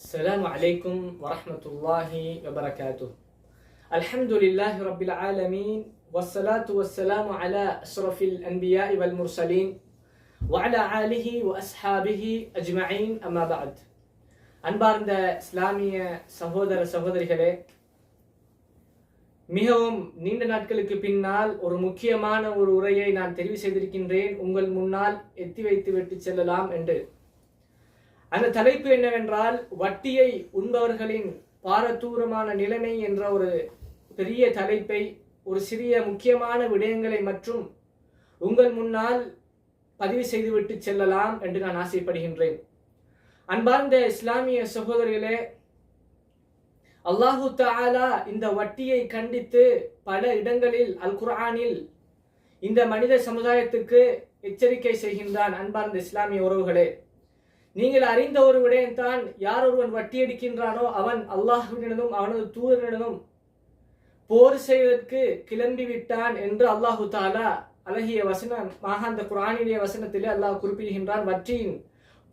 السلام عليكم ورحمة الله وبركاته الحمد لله رب العالمين والصلاة والسلام على أشرف الأنبياء والمرسلين وعلى آله وأصحابه أجمعين أما بعد அன்பார்ந்த இஸ்லாமிய சகோதர சகோதரிகளே மிகவும் நீண்ட நாட்களுக்கு பின்னால் ஒரு முக்கியமான ஒரு உரையை நான் தெரிவு செய்திருக்கின்றேன் உங்கள் முன்னால் எத்தி வைத்து விட்டு செல்லலாம் என்று அந்த தலைப்பு என்னவென்றால் வட்டியை உண்பவர்களின் பாரதூரமான நிலைமை என்ற ஒரு பெரிய தலைப்பை ஒரு சிறிய முக்கியமான விடயங்களை மற்றும் உங்கள் முன்னால் பதிவு செய்துவிட்டு செல்லலாம் என்று நான் ஆசைப்படுகின்றேன். அன்பார்ந்த இஸ்லாமிய சகோதரிகளே அல்லாஹு தாலா இந்த வட்டியை கண்டித்து பல இடங்களில் அல் குர்ஆனில் இந்த மனித சமுதாயத்துக்கு எச்சரிக்கை செய்கின்றான் அன்பார்ந்த இஸ்லாமிய உறவுகளே. நீங்கள் அறிந்த ஒரு விடயம்தான் யார் ஒருவன் வட்டி அடிக்கின்றானோ அவன் அல்லாஹுவினிடமும் அவனது தூதரிடமும் போர் செய்வதற்கு கிளம்பி விட்டான் என்று அல்லாஹு தாலா அழகிய வசனம் அந்த குரானிடைய வசனத்திலே அல்லாஹ் குறிப்பிடுகின்றான். வற்றியின்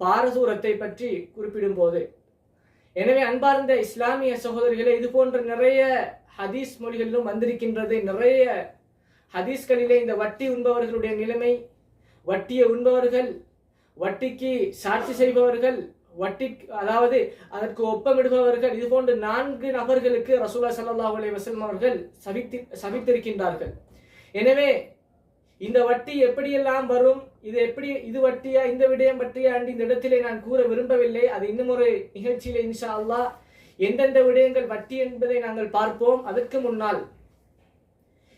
பாரதூரத்தை பற்றி குறிப்பிடும் போது எனவே அன்பார்ந்த இஸ்லாமிய சகோதரிகளை இது போன்ற நிறைய ஹதீஸ் மொழிகளிலும் வந்திருக்கின்றது. நிறைய ஹதீஸ்களிலே இந்த வட்டி உண்பவர்களுடைய நிலைமை வட்டியை உண்பவர்கள் வட்டிக்கு சாட்சி செய்பவர்கள் வட்டி அதாவது அதற்கு ஒப்பமிடுபவர்கள் இது போன்ற நான்கு நபர்களுக்கு ரசூலா சல்லாஹ் அலி வசலம் அவர்கள் சபித்து சபித்திருக்கின்றார்கள். எனவே இந்த வட்டி எப்படியெல்லாம் வரும் இது எப்படி இது வட்டியா இந்த விடயம் பற்றியா என்று இந்த இடத்திலே நான் கூற விரும்பவில்லை. அது இன்னும் ஒரு நிகழ்ச்சியிலே இன்ஷா அல்லா எந்தெந்த விடயங்கள் வட்டி என்பதை நாங்கள் பார்ப்போம். அதற்கு முன்னால்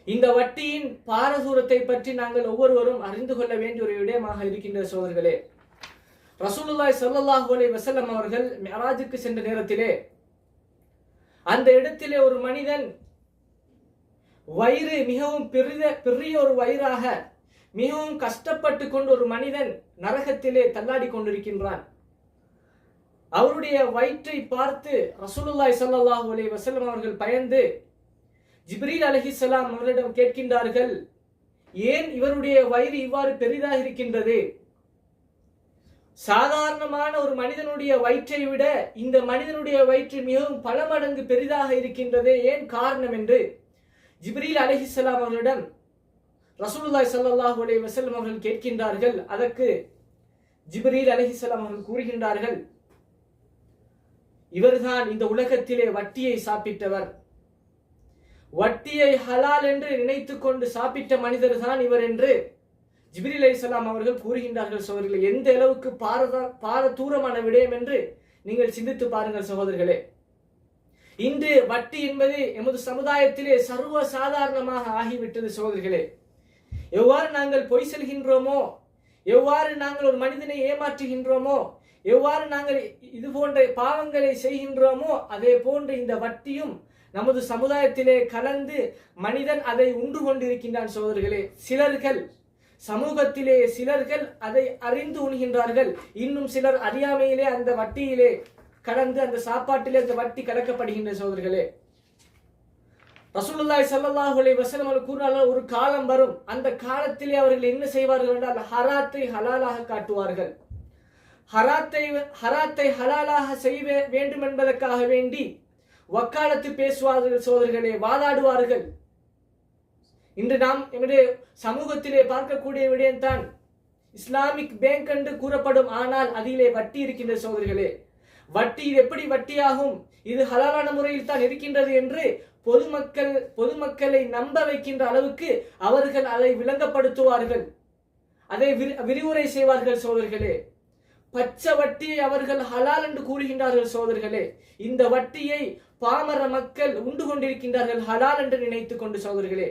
இந்த வட்டியின் பாரதூரத்தை பற்றி நாங்கள் ஒவ்வொருவரும் அறிந்து கொள்ள வேண்டிய ஒரு விடயமாக இருக்கின்ற சோதர்களே ரசூலுல்லாய் சல்லாஹூ அலி வசல்லம் அவர்கள் மெராஜுக்கு சென்ற நேரத்திலே அந்த இடத்திலே ஒரு மனிதன் வயிறு மிகவும் பெரிய பெரிய ஒரு வயிறாக மிகவும் கஷ்டப்பட்டு கொண்டு ஒரு மனிதன் நரகத்திலே தள்ளாடி கொண்டிருக்கின்றான். அவருடைய வயிற்றை பார்த்து ரசூலுல்லாய் சல்லாஹூ அலி வசல்லம் அவர்கள் பயந்து ஜிப்ரீல் அலஹிசலாம் அவரிடம் கேட்கின்றார்கள் ஏன் இவருடைய வயிறு இவ்வாறு பெரிதாக இருக்கின்றது? சாதாரணமான ஒரு மனிதனுடைய வயிற்றை விட இந்த மனிதனுடைய வயிற்று மிகவும் பல மடங்கு பெரிதாக இருக்கின்றது ஏன் காரணம் என்று ஜிப்ரீல் அலஹிசலாம் அவர்களிடம் ரசூலுல்லாய் சல்லாஹூ அலை வசல்லம் அவர்கள் கேட்கின்றார்கள். அதற்கு ஜிப்ரீல் அலஹிசலாம் அவர்கள் கூறுகின்றார்கள் இவர்தான் இந்த உலகத்திலே வட்டியை சாப்பிட்டவர். வட்டியை ஹலால் என்று நினைத்து கொண்டு சாப்பிட்ட மனிதர் தான் இவர் என்று ஜிபிரில் அலிசலாம் அவர்கள் கூறுகின்றார்கள் சகோதரர்களே எந்த அளவுக்கு பாரத பார தூரமான விடயம் என்று நீங்கள் சிந்தித்து பாருங்கள் சகோதரர்களே. இன்று வட்டி என்பது எமது சமுதாயத்திலே சர்வ சாதாரணமாக ஆகிவிட்டது சகோதரிகளே எவ்வாறு நாங்கள் பொய் செல்கின்றோமோ எவ்வாறு நாங்கள் ஒரு மனிதனை ஏமாற்றுகின்றோமோ எவ்வாறு நாங்கள் இது போன்ற பாவங்களை செய்கின்றோமோ அதே போன்று இந்த வட்டியும் நமது சமுதாயத்திலே கலந்து மனிதன் அதை உண்டு கொண்டிருக்கின்றான் சோதர்களே சிலர்கள் சமூகத்திலே சிலர்கள் அதை அறிந்து உண்கின்றார்கள். இன்னும் சிலர் அறியாமையிலே அந்த வட்டியிலே கடந்து அந்த சாப்பாட்டிலே அந்த வட்டி கலக்கப்படுகின்ற சோதர்களே. ரசூலுல்லாய் சல்லாஹூ அலை வசலம் அவர்கள் கூறினாலும் ஒரு காலம் வரும். அந்த காலத்திலே அவர்கள் என்ன செய்வார்கள் என்றால் ஹராத்தை ஹலாலாக காட்டுவார்கள். ஹராத்தை ஹராத்தை ஹலாலாக செய்ய வேண்டும் என்பதற்காக வேண்டி வக்காலத்து பேசுவார்கள் சோதர்களே வாதாடுவார்கள். இன்று நாம் எங்களுடைய சமூகத்திலே பார்க்கக்கூடிய விடயம்தான். இஸ்லாமிக் பேங்க் என்று கூறப்படும் ஆனால் அதிலே வட்டி இருக்கின்ற சோதர்களே வட்டி இது எப்படி வட்டியாகும்? இது ஹலாலான முறையில் தான் இருக்கின்றது என்று பொதுமக்கள் பொதுமக்களை நம்ப வைக்கின்ற அளவுக்கு அவர்கள் அதை விளங்கப்படுத்துவார்கள். அதை விரிவுரை செய்வார்கள் சோதர்களே பச்சை வட்டியை அவர்கள் ஹலால் என்று கூறுகின்றார்கள் சோதர்களே இந்த வட்டியை பாமர மக்கள் உண்டு கொண்டிருக்கின்றார்கள் ஹலால் என்று நினைத்துக் கொண்டு சோதர்களே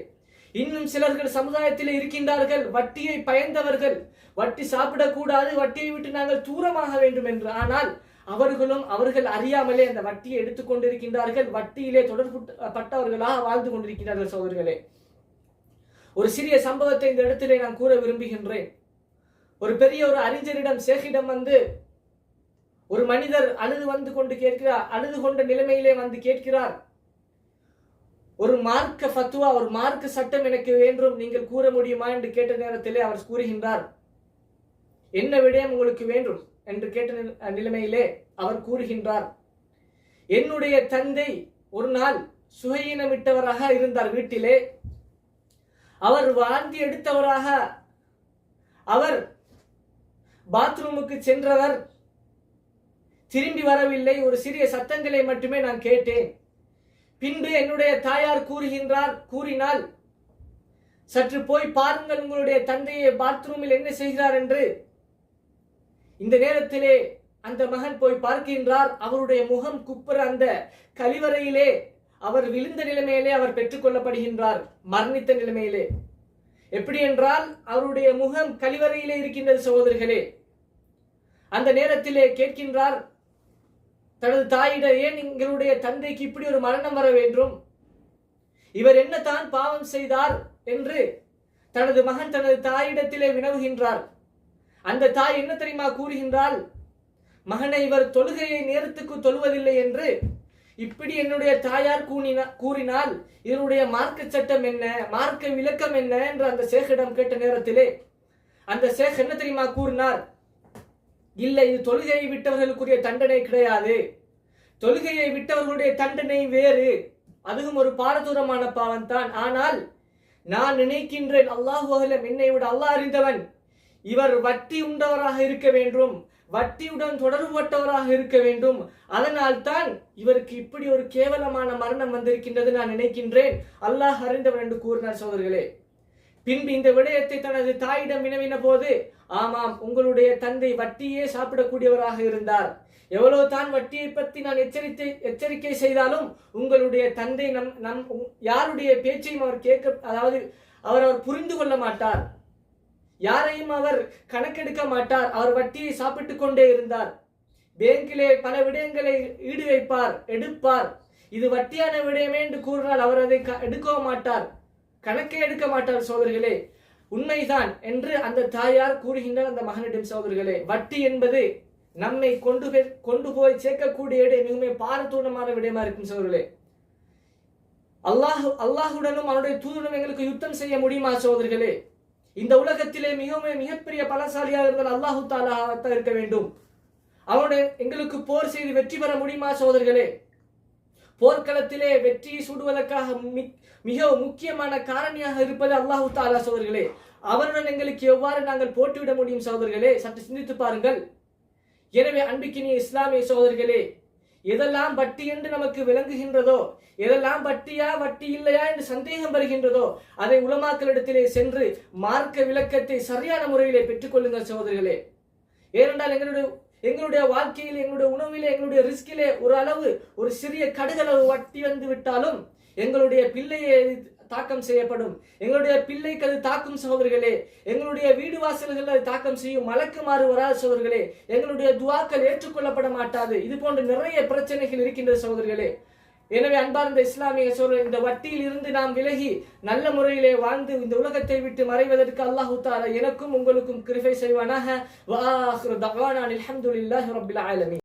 இன்னும் சிலர்கள் சமுதாயத்தில் இருக்கின்றார்கள். வட்டியை பயந்தவர்கள். வட்டி சாப்பிடக்கூடாது. வட்டியை விட்டு நாங்கள் தூரமாக வேண்டும் என்று. ஆனால் அவர்களும் அவர்கள் அறியாமலே அந்த வட்டியை எடுத்துக் கொண்டிருக்கின்றார்கள். வட்டியிலே தொடர்பு பட்டவர்களாக வாழ்ந்து கொண்டிருக்கிறார்கள் சோதர்களே ஒரு சிறிய சம்பவத்தை இந்த இடத்திலே நான் கூற விரும்புகின்றேன். ஒரு பெரிய ஒரு அறிஞரிடம் சேகிடம் வந்து ஒரு மனிதர் அழுது வந்து கொண்டு கேட்கிறார். அழுது கொண்ட நிலைமையிலே வந்து கேட்கிறார். ஒரு மார்க்க ஃபத்துவா ஒரு மார்க்க சட்டம் எனக்கு வேண்டும் நீங்கள் கூற முடியுமா என்று கேட்ட நேரத்திலே அவர் கூறுகின்றார். என்ன விடயம் உங்களுக்கு வேண்டும் என்று கேட்ட நிலைமையிலே அவர் கூறுகின்றார். என்னுடைய தந்தை ஒரு நாள் சுகையினமிட்டவராக இருந்தார் வீட்டிலே. அவர் வாந்தி எடுத்தவராக அவர் பாத்ரூமுக்கு சென்றவர். திரும்பி வரவில்லை ஒரு சிறிய சத்தங்களை மட்டுமே நான் கேட்டேன். பின்பு என்னுடைய தாயார் கூறுகின்றார் கூறினால் சற்று போய் பாருங்கள் உங்களுடைய தந்தையை பாத்ரூமில் என்ன செய்கிறார் என்று. இந்த நேரத்திலே அந்த மகன் போய் பார்க்கின்றார் அவருடைய முகம் குப்புற அந்த கழிவறையிலே அவர் விழுந்த நிலைமையிலே அவர் பெற்றுக்கொள்ளப்படுகின்றார் மரணித்த நிலைமையிலே. எப்படி என்றால் அவருடைய முகம் கழிவறையிலே இருக்கின்றது சகோதரர்களே. அந்த நேரத்திலே கேட்கின்றார் தனது தாயிட ஏன் எங்களுடைய தந்தைக்கு இப்படி ஒரு மரணம் வர வேண்டும்? இவர் என்ன தான் பாவம் செய்தார் என்று தனது மகன் தனது தாயிடத்திலே வினவுகின்றார். அந்த தாய் என்ன தெரியுமா கூறுகின்றால் மகனை இவர் தொழுகையை நேரத்துக்கு தொழுவதில்லை என்று இப்படி என்னுடைய தாயார் கூறினா கூறினால் இதனுடைய மார்க்க சட்டம் என்ன மார்க்க விளக்கம் என்ன என்று அந்த சேகிடம் கேட்ட நேரத்திலே அந்த சேக் என்ன தெரியுமா கூறினார்? இல்லை இது தொழுகையை விட்டவர்களுக்குரிய தண்டனை கிடையாது. தொழுகையை விட்டவர்களுடைய தண்டனை வேறு. அதுவும் ஒரு பாரதூரமான பாவம் தான் ஆனால் நான் நினைக்கின்றேன் அல்லாஹு அகலம் என்னை விட அல்லாஹ் அறிந்தவன். இவர் வட்டி உண்டவராக இருக்க வேண்டும். வட்டியுடன் தொடர்புபட்டவராக இருக்க வேண்டும். அதனால் தான் இவருக்கு இப்படி ஒரு கேவலமான மரணம் வந்திருக்கின்றது நான் நினைக்கின்றேன். அல்லாஹ் அறிந்தவன் என்று கூறினார் சோதர்களே பின்பு இந்த விடயத்தை தனது தாயிடம் வினவின போது ஆமாம் உங்களுடைய தந்தை வட்டியே சாப்பிடக்கூடியவராக இருந்தார். எவ்வளவு தான் வட்டியை பற்றி நான் எச்சரித்தை எச்சரிக்கை செய்தாலும் உங்களுடைய தந்தை நம் நம் யாருடைய பேச்சையும் அவர் கேட்க அதாவது அவர் அவர் புரிந்து கொள்ள மாட்டார். யாரையும் அவர் கணக்கெடுக்க மாட்டார். அவர் வட்டியை சாப்பிட்டு கொண்டே இருந்தார். பேங்கிலே பல விடயங்களை ஈடு வைப்பார் எடுப்பார். இது வட்டியான விடயமே என்று கூறினால் அவர் அதை எடுக்கவும் மாட்டார். கணக்கே எடுக்க மாட்டார் சோதர்களே. உண்மைதான் என்று அந்த தாயார் கூறுகின்றார் அந்த மகனிடம் சோதர்களே. வட்டி என்பது நம்மை கொண்டு போய் கொண்டு போய் சேர்க்கக்கூடிய இடம் மிகவும் பாரதூரமான விடயமா இருக்கும் சோதர்களே. அல்லாஹ் அல்லாஹுடனும் அவனுடைய தூதுடனும் எங்களுக்கு யுத்தம் செய்ய முடியுமா சோதர்களே? இந்த உலகத்திலே மிகவும் மிகப்பெரிய பலசாலியாக இருந்தால் அல்லாஹு தாலாக இருக்க வேண்டும். அவனுடைய எங்களுக்கு போர் செய்து வெற்றி பெற முடியுமா சோதர்களே? போர்க்களத்திலே வெற்றியை சூடுவதற்காக மிக முக்கியமான காரணியாக இருப்பது அல்லாஹு தாலா சோதர்களே. அவருடன் எங்களுக்கு எவ்வாறு நாங்கள் போட்டிவிட முடியும் சோதர்களே சற்று சிந்தித்து பாருங்கள். எனவே அன்பிக்கினிய இஸ்லாமிய சோதர்களே எதெல்லாம் வட்டி என்று நமக்கு விளங்குகின்றதோ எதெல்லாம் வட்டியா வட்டி இல்லையா என்று சந்தேகம் வருகின்றதோ அதை உலமாக்களிடத்திலே சென்று மார்க்க விளக்கத்தை சரியான முறையிலே பெற்றுக்கொள்ளுங்கள் சோதர்களே ஏனென்றால் எங்களுடைய எங்களுடைய வாழ்க்கையில் எங்களுடைய உணவிலே எங்களுடைய ரிஸ்கிலே ஒரு அளவு ஒரு சிறிய கடுகளவு வட்டி வந்து விட்டாலும் எங்களுடைய பிள்ளையை தாக்கம் செய்யப்படும். எங்களுடைய பிள்ளைக்கு அது தாக்கும் சகோதரர்களே எங்களுடைய வீடு வாசல்கள் அது தாக்கம் செய்யும் மலக்குமாறு வராத சகோதரர்களே எங்களுடைய துவாக்கள் ஏற்றுக்கொள்ளப்பட மாட்டாது. இது போன்ற நிறைய பிரச்சனைகள் இருக்கின்ற சகோதரர்களே. எனவே அன்பார்ந்த இஸ்லாமிய சோழர் இந்த வட்டியில் இருந்து நாம் விலகி நல்ல முறையிலே வாழ்ந்து இந்த உலகத்தை விட்டு மறைவதற்கு அல்லாஹு தாலா எனக்கும் உங்களுக்கும் கிருபை செய்வானாக. வா அல்ஹம்துலில்லாஹி ரப்பில்